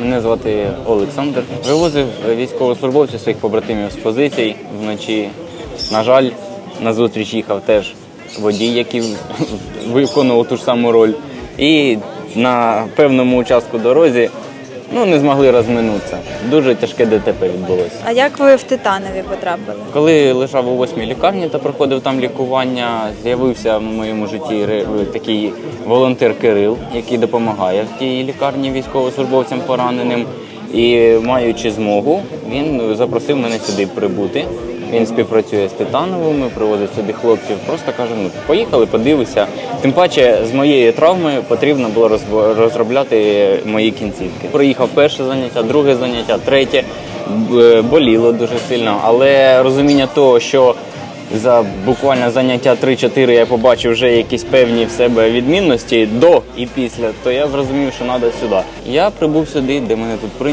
Мене звати Олександр. Вивозив військовослужбовців своїх побратимів з позицій вночі. На жаль, на зустріч їхав теж водій, який виконував ту ж саму роль. І на певному участку дорозі ну, не змогли розминутися. Дуже тяжке ДТП відбулося. А як ви в Титанові потрапили? Коли лежав у восьмій лікарні та проходив там лікування, з'явився в моєму житті такий волонтер Кирил, який допомагає в тій лікарні військовослужбовцям пораненим. І маючи змогу, він запросив мене сюди прибути. Він співпрацює з Титановими, привозить сюди хлопців. Просто каже: ну поїхали, подивися. Тим паче, з моєї травми потрібно було розробляти мої кінцівки. Проїхав перше заняття, друге заняття, третє. Боліло дуже сильно, але розуміння того, що за буквально заняття 3-4 я побачив вже якісь певні в себе відмінності до і після, то я зрозумів, що треба сюди. Я прибув сюди, де мене тут прийняли.